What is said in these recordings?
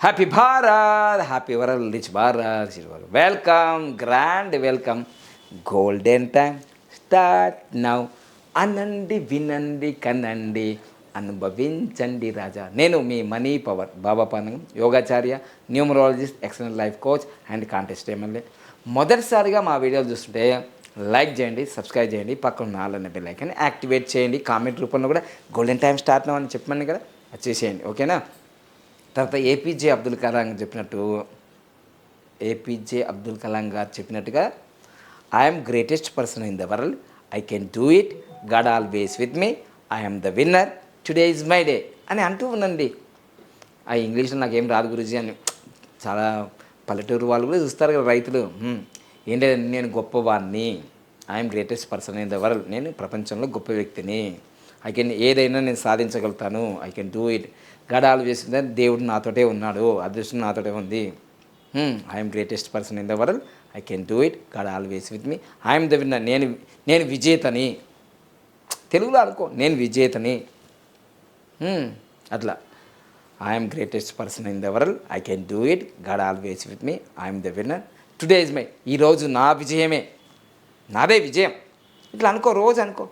Happy Bharat happy world rich Bharat welcome grand welcome golden time start now అనండి వినండి కనండి అనుభవించండి రాజా నేను మీ మనీ పవర్ బాబా పానం యోగాచార్య numerologist excellent life coach and contest MLA మొదటిసారిగా మా వీడియోలు చూస్తుంటే లైక్ చేయండి సబ్స్క్రైబ్ చేయండి పక్కన నాలుగు ఆల్ లైక్ బెల్ యాక్టివేట్ చేయండి. కామెంట్ రూపంలో కూడా గోల్డెన్ టైం స్టార్ట్ నౌ అని చెప్పమని కదా. చేసేయండి ఓకేనా తర్వాత ఏపీజే అబ్దుల్ కలాం చెప్పినట్టు ఏపీజే అబ్దుల్ కలాం గారు చెప్పినట్టుగా I'm greatest person in the world I can do it God always with me I'm the winner today is my day అని అంటూ ఉందండి ఆ ఇంగ్లీష్లో నాకేం రాదు గురుజీ అని. చాలా పల్లెటూరు వాళ్ళు కూడా చూస్తారు కదా రైతులు. ఏంటంటే నేను గొప్పవాడిని I'm greatest person in the world నేను ప్రపంచంలో గొప్ప వ్యక్తిని. ఐ కెన్ ఏదైనా నేను సాధించగలుగుతాను. ఐ కెన్ డూ ఇట్ గడాలు వేసిందే దేవుడు నాతోటే ఉన్నాడు. అదృష్టం నాతోటే ఉంది. I'm greatest person in the world I can do it God always with me I'm the winner నేను నేను విజేతని. తెలుగులో అనుకో. నేను విజేతని. Hmm, అట్లా. I'm greatest person in the world I can do it God always with me I'm the winner today is my ఈరోజు నా విజయమే. నాదే విజయం. ఇట్లా అనుకో రోజు అనుకో.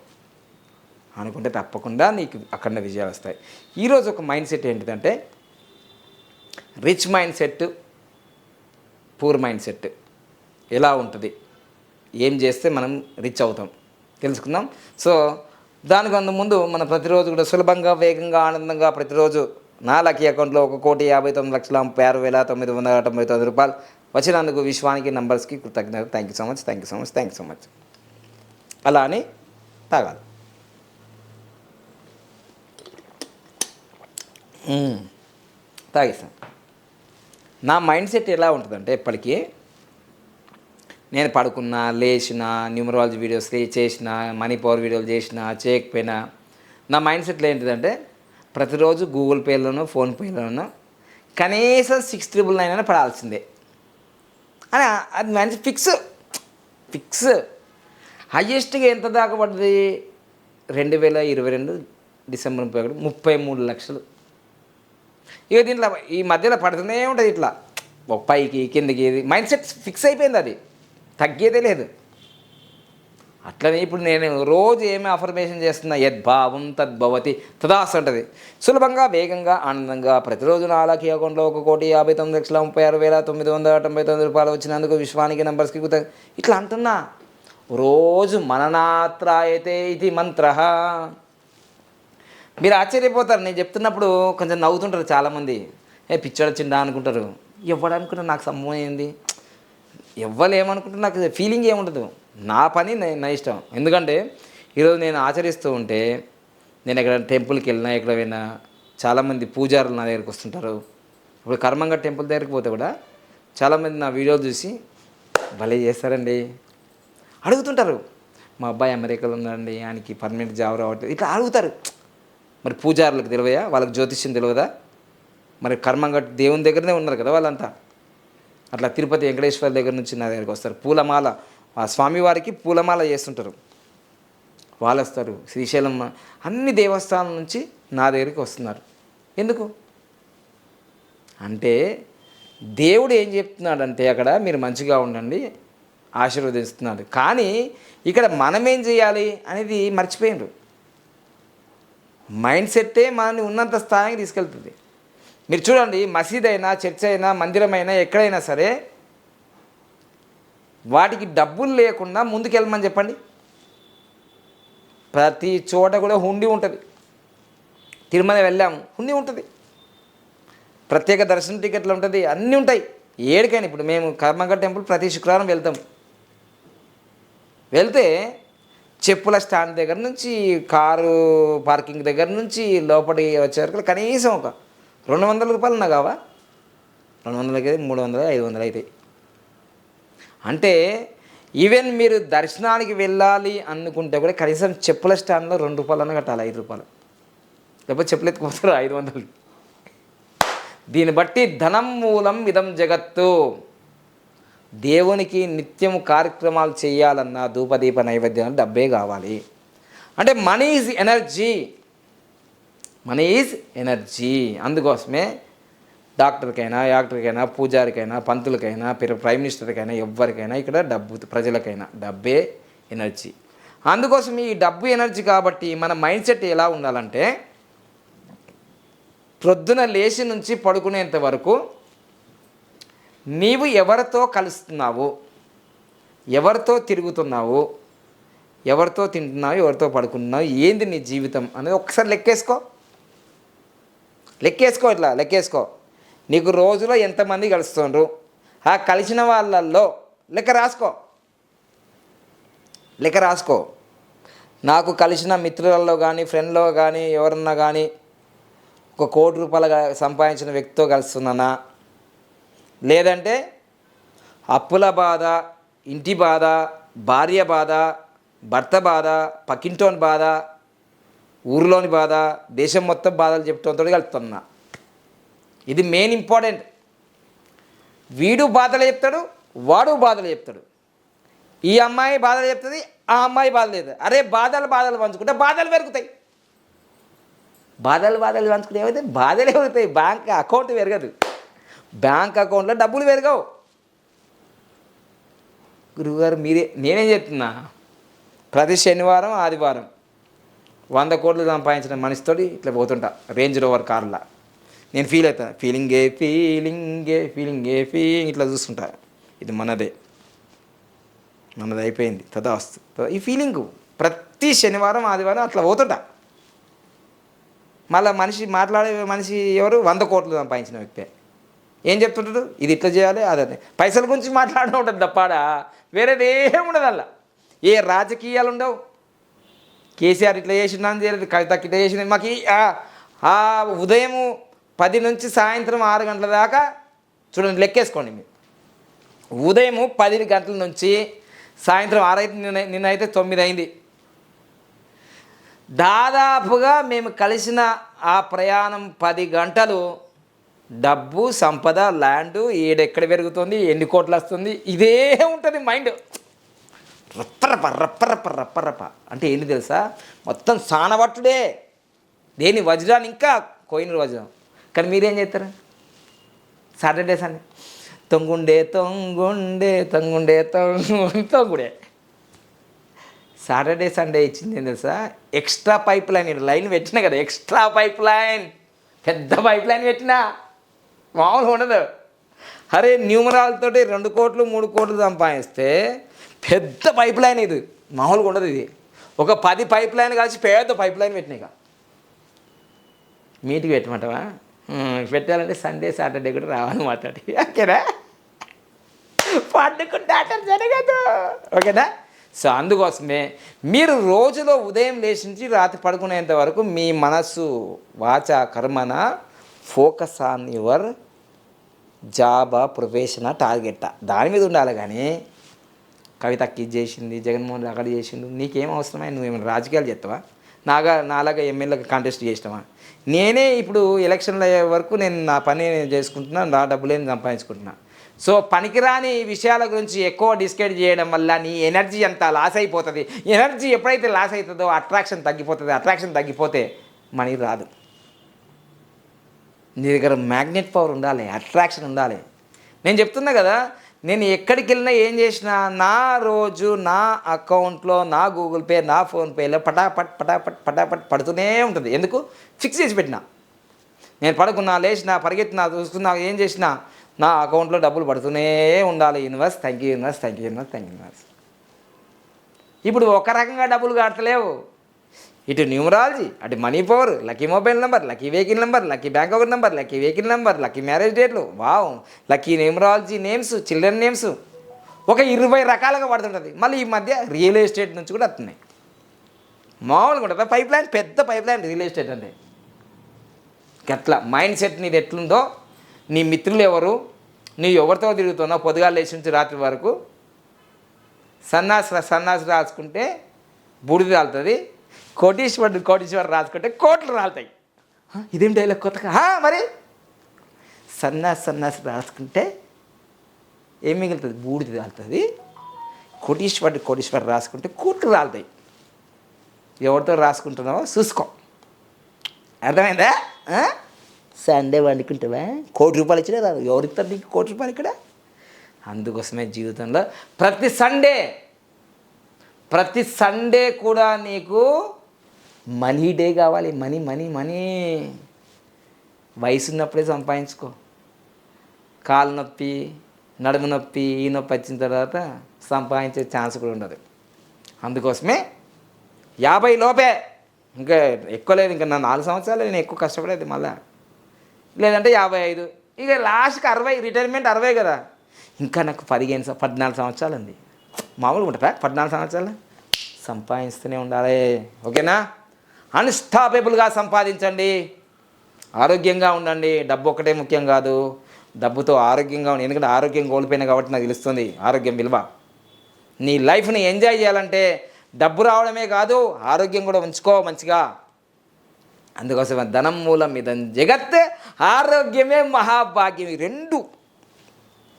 అనుకుంటే తప్పకుండా నీకు అక్కడ విజయాలు వస్తాయి. ఈరోజు ఒక మైండ్ సెట్ ఏంటిదంటే rich mind set poor mind set. ఎలా ఉంటుంది? ఏం చేస్తే మనం రిచ్ అవుతాం? తెలుసుకుందాం. సో దానికన్నా ముందు మనం ప్రతిరోజు కూడా సులభంగా వేగంగా ఆనందంగా ప్రతిరోజు నా లక్కీ అకౌంట్లో ఒక కోటి యాభై తొమ్మిది లక్షల ముప్పై ఆరు వేల తొమ్మిది వందల తొంభై తొమ్మిది రూపాయలు వచ్చినందుకు విశ్వానికి నంబర్స్కి కృతజ్ఞత thank you so much thank you so much thank you so much అలా అని తాగాలి. మ్మ్. తాగేస్తాను. నా మైండ్ సెట్ ఎలా ఉంటుందంటే ఇప్పటికీ నేను పడుకున్నా లేచిన న్యూమరాలజీ వీడియోస్ చేసిన మనీ పవర్ వీడియోలు చేసిన చేయకపోయినా నా మైండ్ సెట్లో ఏంటిదంటే ప్రతిరోజు గూగుల్ పేలోనో ఫోన్పేలోనో కనీసం సిక్స్ ట్రిపుల్ నైన్ అయినా పడాల్సిందే. అని అది మంచి ఫిక్స్ ఫిక్స్. హయ్యెస్ట్గా ఎంత దాకా పడ్డది? రెండు వేల ఇరవై రెండు డిసెంబర్ ముప్పై ఒకటి ముప్పై మూడు లక్షలు. ఇక దీంట్లో ఈ మధ్యలో పడుతూనే ఉంటుంది ఇట్లా. ఒక పైకి కిందకి ఇది. మైండ్ సెట్ ఫిక్స్ అయిపోయింది అది. తగ్గేదే లేదు. అట్లనే ఇప్పుడు నేను రోజు ఏమి అఫర్మేషన్ చేస్తున్నా? యద్భావం తద్భవతి తదాస్ ఉంటుంది సులభంగా వేగంగా ఆనందంగా ప్రతిరోజు నాలుగు అకౌంట్లో ఒక కోటి యాభై తొమ్మిది లక్షల ముప్పై ఆరు వేల తొమ్మిది వందల తొంభై తొమ్మిది రూపాయలు వచ్చినందుకు విశ్వానికి నంబర్స్కి కృత. ఇట్లా అంటున్నా. రోజు మననాత్రాయతే ఇది మంత్ర. మీరు ఆశ్చర్యపోతారు. నేను చెప్తున్నప్పుడు కొంచెం నవ్వుతుంటారు చాలామంది. ఏ పిచ్చోడ చిన్న అనుకుంటారు. ఇవ్వడానుకుంటే నాకు సంభవం ఏంది? ఎవ్వరు నాకు ఫీలింగ్ ఏముండదు. నా పని నా ఇష్టం. ఎందుకంటే ఈరోజు నేను ఆచరిస్తూ ఉంటే నేను ఎక్కడ టెంపుల్కి వెళ్ళినా ఎక్కడ పోయినా చాలామంది పూజారులు నా దగ్గరికి వస్తుంటారు. ఇప్పుడు కర్మంగా టెంపుల్ దగ్గరికి పోతే కూడా చాలామంది నా వీడియోలు చూసి భలే చేస్తారండి. అడుగుతుంటారు. మా అబ్బాయి అమెరికాలో ఉన్నాడండి ఆయనకి పర్మనెంట్ జాబ్ రావట్లేదు. ఇట్లా అడుగుతారు. మరి పూజారులకు తెలివయా వాళ్ళకి జ్యోతిష్యం తెలియదా? మరి కర్మంగట్ దేవుని దగ్గరనే ఉన్నారు కదా వాళ్ళంతా. అట్లా తిరుపతి వెంకటేశ్వర దగ్గర నుంచి నా దగ్గరికి వస్తారు. పూలమాల ఆ స్వామివారికి పూలమాల చేస్తుంటారు. వాళ్ళు వస్తారు శ్రీశైలం అన్ని దేవస్థానం నుంచి నా దగ్గరికి వస్తున్నారు. ఎందుకు? అంటే దేవుడు ఏం చెప్తున్నాడంటే అక్కడ మీరు మంచిగా ఉండండి ఆశీర్వదిస్తున్నాడు కానీ ఇక్కడ మనం ఏం చేయాలి అనేది మర్చిపోయినరు. మైండ్ సెట్టే మనల్ని ఉన్నంత స్థాయికి తీసుకెళ్తుంది. మీరు చూడండి మసీద్ అయినా చర్చ్ అయినా మందిరం అయినా ఎక్కడైనా సరే వాటికి డబ్బులు లేకుండా ముందుకెళ్ళమని చెప్పండి. ప్రతి చోట కూడా హుండీ ఉంటుంది. తిరుమల వెళ్ళాము హుండీ ఉంటుంది. ప్రత్యేక దర్శన టికెట్లు ఉంటుంది అన్నీ ఉంటాయి. ఏడికైనా ఇప్పుడు మేము కర్మగ టెంపుల్ ప్రతి శుక్రవారం వెళ్తాము. వెళ్తే చెప్పుల స్టాండ్ దగ్గర నుంచి కారు పార్కింగ్ దగ్గర నుంచి లోపలికి వచ్చే వరకు కనీసం ఒక రెండు వందల రూపాయలు ఉన్నా కావా? రెండు వందలకి మూడు వందలు ఐదు వందలు అవుతాయి అంటే ఈవెన్ మీరు దర్శనానికి వెళ్ళాలి అనుకుంటే కూడా కనీసం చెప్పుల స్టాండ్లో రెండు రూపాయలన్నా కట్టాలి ఐదు రూపాయలు. లేకపోతే చెప్పులు ఎత్తుకుపోతారు ఐదు వందలు. దీన్ని బట్టి ధనం మూలం ఇదం జగత్తు. దేవునికి నిత్యం కార్యక్రమాలు చేయాలన్నా ధూపదీప నైవేద్యం డబ్బే కావాలి. అంటే money is energy money is energy అందుకోసమే డాక్టర్కైనా యాక్టర్కైనా పూజారికైనా పంతులకైనా పేరు ప్రైమ్ మినిస్టర్కైనా ఎవరికైనా ఇక్కడ డబ్బు ప్రజలకైనా డబ్బే ఎనర్జీ అందుకోసం ఈ డబ్బు ఎనర్జీ కాబట్టి మన మైండ్ సెట్ ఎలా ఉండాలంటే ప్రొద్దున లేచి నుంచి పడుకునేంత వరకు నీవు ఎవరితో కలుస్తున్నావు? ఎవరితో తిరుగుతున్నావు? ఎవరితో తింటున్నావు? ఎవరితో పడుకుంటున్నావు ఏంది నీ జీవితం? అనేది ఒకసారి లెక్కేసుకో. లెక్కేసుకో ఇట్లా లెక్కేసుకో. నీకు రోజులో ఎంతమంది కలుస్తుండ్రు? ఆ కలిసిన వాళ్ళల్లో లెక్క రాసుకో. లెక్క రాసుకో. నాకు కలిసిన మిత్రులలో కానీ ఫ్రెండ్లో కానీ ఎవరన్నా కానీ ఒక కోటి రూపాయలు సంపాదించిన వ్యక్తితో కలుస్తున్నానా? లేదంటే అప్పుల బాధ ఇంటి బాధ భార్య బాధ భర్త బాధ పక్కింటోని బాధ ఊరిలోని బాధ దేశం మొత్తం బాధలు చెప్తుంతో కలుపుతున్నా. ఇది మెయిన్ ఇంపార్టెంట్ వీడు బాధలు చెప్తాడు వాడు బాధలు చెప్తాడు. ఈ అమ్మాయి బాధలు చెప్తుంది ఆ అమ్మాయి బాధలు లేదు అరే బాధలు బాధలు పంచుకుంటే బాధలు పెరుగుతాయి. బాధలు బాధలు పంచుకుంటే ఏమైతే బాధలే పెరుగుతాయి. బ్యాంక్ అకౌంట్ పెరగదు. బ్యాంక్ అకౌంట్లో డబ్బులు పెరగవు. గురువుగారు మీరే నేనేం చెప్తున్నా? ప్రతి శనివారం ఆదివారం వంద కోట్లు సంపాదించిన మనిషితోటి ఇట్లా పోతుంటా రేంజ్ రోవర్ కార్లా. నేను ఫీల్ అవుతాను ఫీలింగే ఫీలింగే ఫీలింగే ఫీలింగ్ ఇట్లా చూస్తుంటా. ఇది మనదే. మనది అయిపోయింది తదా వస్తుంది ఈ ఫీలింగ్ ప్రతి శనివారం ఆదివారం అట్లా పోతుంటా. మళ్ళీ మనిషి మాట్లాడే మనిషి ఎవరు? వంద కోట్లు సంపాదించిన వ్యక్తే. ఏం చెప్తుంటాడు? ఇది ఇట్లా చేయాలి అదే పైసల గురించి మాట్లాడడం ఉంటుంది తప్పాడా వేరేది ఏం ఉండదు అలా. ఏ రాజకీయాలు ఉండవు. కేసీఆర్ ఇట్లా చేసినా అని చేయలేదు కవితకి ఇట్లా చేసింది మాకు ఆ- ఆ ఉదయం పది నుంచి సాయంత్రం ఆరు గంటల దాకా చూడండి లెక్కేసుకోండి మీరు. ఉదయం పది గంటల నుంచి సాయంత్రం ఆరైతే నిన్న నిన్నైతే తొమ్మిది అయింది. దాదాపుగా మేము కలిసిన ఆ ప్రయాణం పది గంటలు డబ్బు సంపద ల్యాండ్ ఏడెక్కడ పెరుగుతుంది ఎన్ని కోట్లు వస్తుంది ఇదే ఉంటుంది మైండ్. రప్పరప రప్పరప రప్పరప. అంటే ఏంటి తెలుసా? మొత్తం సానవట్టుడే. దేని వజ్రాన్ని ఇంకా కోయిన వజ్రం. కానీ మీరేం చేస్తారు? Saturday Sunday. తొంగుండే తొంగుండే తొంగుండే తొంగు తొంగుడే. సాటర్డే సండే ఇచ్చింది ఏం తెలుసా? ఎక్స్ట్రా పైప్ లైన్ లైన్ పెట్టినా కదా ఎక్స్ట్రా పైప్ లైన్. పెద్ద పైప్ లైన్ పెట్టినా. మామూలుగా ఉండదు. అరే న్యూమరాలతో రెండు కోట్లు మూడు కోట్లు సంపాదిస్తే పెద్ద పైప్ లైన్ ఇది. మామూలుగా ఉండదు ఇది. ఒక పది పైప్ లైన్ కలిసి పెద్ద పైప్ లైన్ పెట్టినాయి మీటికి పెట్టమంటావా? పెట్టాలంటే సండే సాటర్డే కూడా రావాలి మాట్లాడి ఓకేనా? పండుకుంటే జరగదు. ఓకేనా? సో అందుకోసమే మీరు రోజులో ఉదయం లేచి నుంచి రాత్రి పడుకునేంత వరకు మీ మనస్సు వాచ కర్మన ఫోకస్ ఆన్ యువర్ జాబా ప్రొఫెషన్ టార్గెట్? దాని మీద ఉండాలి కానీ కవిత ఇది చేసింది జగన్మోహన్ రెడ్డి అక్కడ చేసిండు నీకేం అవసరమై? నువ్వేమైనా రాజకీయాలు చేస్తావా? నాగా నాలాగా ఎమ్మెల్యేలకు కాంటెస్ట్ చేసినావా? నేనే ఇప్పుడు ఎలక్షన్ల అయ్యే వరకు నేను నా పని నేను చేసుకుంటున్నా నా డబ్బులు సంపాదించుకుంటున్నా. సో పనికిరాని విషయాల గురించి ఎక్కువ డిస్కైడ్ చేయడం వల్ల నీ ఎనర్జీ అంతా లాస్ అయిపోతుంది. ఎనర్జీ ఎప్పుడైతే లాస్ అవుతుందో అట్రాక్షన్ తగ్గిపోతుంది. అట్రాక్షన్ తగ్గిపోతే మనీ రాదు. నీ దగ్గర మ్యాగ్నెట్ పవర్ ఉండాలి అట్రాక్షన్ ఉండాలి. నేను చెప్తున్నా కదా నేను ఎక్కడికి వెళ్ళినా ఏం చేసినా నా రోజు నా అకౌంట్లో నా గూగుల్ పే నా ఫోన్పేలో పటాపట్ పటాపట్ పటాపట్ పడుతూనే ఉంటుంది. ఎందుకు? ఫిక్స్ చేసి పెట్టినా. నేను పడుకున్నా లేచినా పరిగెత్తినా చూసుకున్నా ఏం చేసినా నా అకౌంట్లో డబ్బులు పడుతూనే ఉండాలి. Universe thank you universe thank you universe thank you universe ఇప్పుడు ఒక రకంగా డబ్బులు కడతలేవు ఇటు న్యూమరాలజీ అటు money power lucky mobile number lucky vehicle number lucky bank account number lucky vehicle number lucky marriage డేట్లు. Wow! Lucky numerology names children names. ఒక ఇరవై రకాలుగా పడుతుంటుంది. మళ్ళీ ఈ మధ్య రియల్ ఎస్టేట్ నుంచి కూడా వస్తున్నాయి. మామూలుగా ఉంటుంది పైప్ లైన్ పెద్ద పైప్ లైన్ రియల్ ఎస్టేట్ అంటే గట్లా మైండ్ సెట్ నీది ఎట్లుందో నీ మిత్రులు ఎవరు నీ ఎవరితో తిరుగుతున్నావు పొద్దుగాల లేచి నుంచి రాత్రి వరకు సన్నాసి సన్నాసి రాసుకుంటే బూడిద రాలుతుంది కోటీశ్వరుడు కోటీశ్వరు రాసుకుంటే కోట్లు రాలుతాయి. ఇదేం డైలాగ్ కొత్తగా? మరి? సన్నాసి సన్నాసి రాసుకుంటే ఏం మిగులుతుంది? బూడిద రాలుతుంది. కోటీశ్వరుడు కోటీశ్వరు రాసుకుంటే కోట్లు రాలుతాయి. ఎవరితో రాసుకుంటున్నావో చూసుకో. అర్థమైందా? సండే వండుకుంటావా? కోటి రూపాయలు ఇచ్చినా రాదు. ఎవరు ఇస్తారు నీకు కోటి రూపాయలు ఇక్కడ? అందుకోసమే జీవితంలో ప్రతి సండే ప్రతి సండే కూడా నీకు మనీ డే కావాలి మనీ మనీ మనీ. వయసు ఉన్నప్పుడే సంపాదించుకో. కాలు నొప్పి నడుము నొప్పి ఈ నొప్పి వచ్చిన తర్వాత సంపాదించే ఛాన్స్ కూడా ఉండదు. అందుకోసమే యాభై లోపే. ఇంకా ఎక్కువ లేదు ఇంకా నా నాలుగు సంవత్సరాలు నేను ఎక్కువ కష్టపడేది మళ్ళా. లేదంటే యాభై ఐదు. ఇక లాస్ట్కి అరవై రిటైర్మెంట్ అరవై కదా. ఇంకా నాకు పదిహేను పద్నాలుగు సంవత్సరాలు ఉంది. మామూలుగా ఉంటుందా? పద్నాలుగు సంవత్సరాలు? సంపాదిస్తూనే ఉండాలి. ఓకేనా? అన్స్టాపబుల్గా సంపాదించండి. ఆరోగ్యంగా ఉండండి. డబ్బు ఒక్కటే ముఖ్యం కాదు. డబ్బుతో ఆరోగ్యంగా ఉండి ఎందుకంటే ఆరోగ్యం కోల్పోయినా కాబట్టి నాకు తెలుస్తుంది ఆరోగ్యం విలువ. నీ లైఫ్ని ఎంజాయ్ చేయాలంటే డబ్బు రావడమే కాదు ఆరోగ్యం కూడా ఉంచుకో మంచిగా. అందుకోసం ధనం మూలం ఇదం జగత్ ఆరోగ్యమే మహాభాగ్యం. రెండు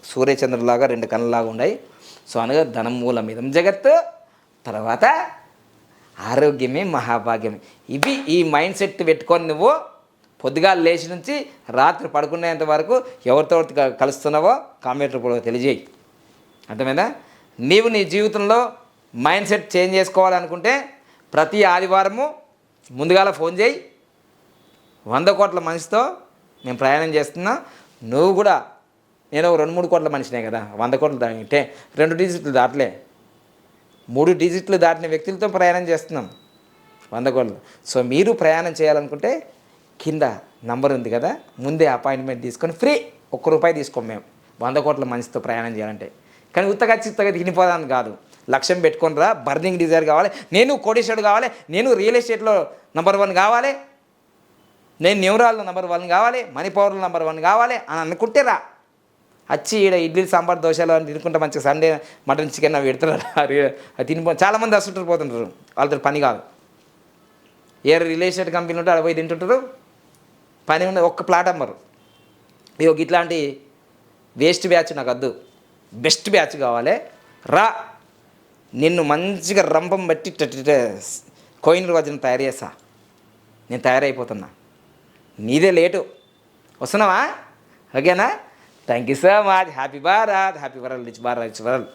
సూర్యచంద్రులాగా రెండు కళ్ళలాగా ఉన్నాయి సో అనగా ధనం మూలం ఇదం జగత్ తర్వాత ఆరోగ్యమే మహాభాగ్యమే. ఇవి ఈ మైండ్ సెట్ పెట్టుకొని నువ్వు పొద్దుగాల లేచి నుంచి రాత్రి పడుకునేంత వరకు ఎవరితో కలుస్తున్నావో కామెంట్ కూడా తెలియజేయి. అర్థమైందా? నీవు నీ జీవితంలో మైండ్ సెట్ చేంజ్ చేసుకోవాలనుకుంటే ప్రతి ఆదివారము ముందుగాల ఫోన్ చేయి. వంద కోట్ల మనిషితో నేను ప్రయాణం చేస్తున్నా. నువ్వు కూడా నేను రెండు మూడు కోట్ల మనిషినే కదా వంద కోట్లు దాటే రెండు డిజిట్లు దాటలే. మూడు డిజిట్లు దాటిన వ్యక్తులతో ప్రయాణం చేస్తున్నాం. వంద కోట్లు సో మీరు ప్రయాణం చేయాలనుకుంటే కింద నంబర్ ఉంది కదా ముందే అపాయింట్మెంట్ తీసుకొని ఫ్రీ ఒక్క రూపాయి తీసుకోం మేము. వంద కోట్ల మనిషితో ప్రయాణం చేయాలంటే. కానీ ఉత్తగా చిత్తగా తినిపోదాన్ని కాదు. లక్ష్యం పెట్టుకుని రా బర్నింగ్ డిజైర్ కావాలి. నేను కోటేశ్వరుడు కావాలి నేను రియల్ ఎస్టేట్లో నెంబర్ వన్ కావాలి నేను న్యూరాల్లో నెంబర్ వన్ కావాలి మణిపవర్లో నెంబర్ వన్ కావాలి అని అనుకుంటే రా. వచ్చి ఈడ ఇడ్లీ సాంబార్ దోశలు అని తినుకుంటే మంచిగా సండే మటన్ చికెన్ అవి పెడుతున్నారు అది తినిపో చాలామంది వస్తుంటారు పోతుంటారు. వాళ్ళతో పని కాదు. ఏ రియల్ ఎస్టేట్ కంపెనీ ఉంటే అక్కడ పోయి తింటుంటారు. పని ఉన్న ఒక్క ప్లాట్ అమ్మరు. ఇగో ఇట్లాంటి వేస్ట్ బ్యాచ్ నాకు వద్దు. బెస్ట్ బ్యాచ్ కావాలి. రా. నిన్ను మంచిగా రంపం బట్టి కోయిన్ రోజున తయారు చేస్తా. నేను తయారైపోతున్నా. నీదే లేటు. వస్తున్నావా? ఓకేనా? Thank you so much happy Bharat happy world rich Bharat rich world